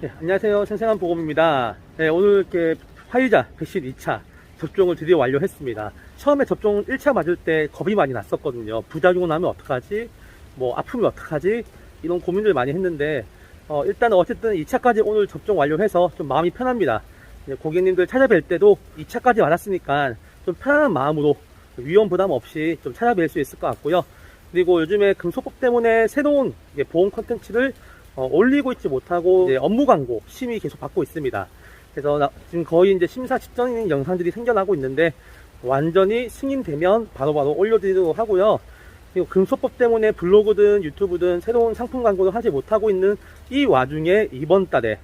네, 안녕하세요. 생생한 보검입니다. 네, 오늘 이렇게 화이자 백신 2차 접종을 드디어 완료했습니다. 처음에 접종 1차 맞을 때 겁이 많이 났었거든요. 부작용 나면 어떡하지? 뭐 아프면 어떡하지? 이런 고민들 많이 했는데 어, 일단 어쨌든 2차까지 오늘 접종 완료해서 좀 마음이 편합니다. 이제 고객님들 찾아뵐 때도 2차까지 맞았으니까 좀 편안한 마음으로 위험 부담 없이 좀 찾아뵐 수 있을 것 같고요. 그리고 요즘에 금소법 때문에 새로운 보험 컨텐츠를 어, 올리고 있지 못하고 업무 광고 심의 계속 받고 있습니다. 그래서 나- 지금 거의 이제 심사 직전인 영상들이 생겨나고 있는데 완전히 승인되면 바로바로 올려드리도록 하고요. 그리고 금소법 때문에 블로그든 유튜브든 새로운 상품 광고를 하지 못하고 있는 이 와중에 이번 달에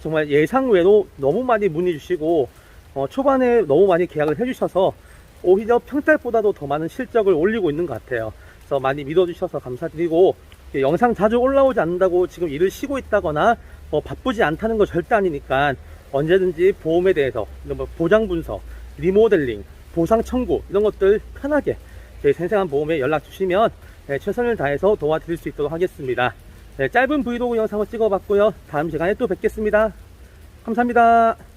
정말 예상외로 너무 많이 문의 주시고 어, 초반에 너무 많이 계약을 해주셔서 오히려 평달보다도 더 많은 실적을 올리고 있는 것 같아요. 그래서 많이 믿어주셔서 감사드리고 예, 영상 자주 올라오지 않는다고 지금 일을 쉬고 있다거나 뭐 바쁘지 않다는 거 절대 아니니까 언제든지 보험에 대해서 이런 뭐 보장 분석, 리모델링, 보상 청구 이런 것들 편하게 저희 생생한 보험에 연락 주시면 예, 최선을 다해서 도와드릴 수 있도록 하겠습니다. 네, 짧은 브이로그 영상을 찍어봤고요. 다음 시간에 또 뵙겠습니다. 감사합니다.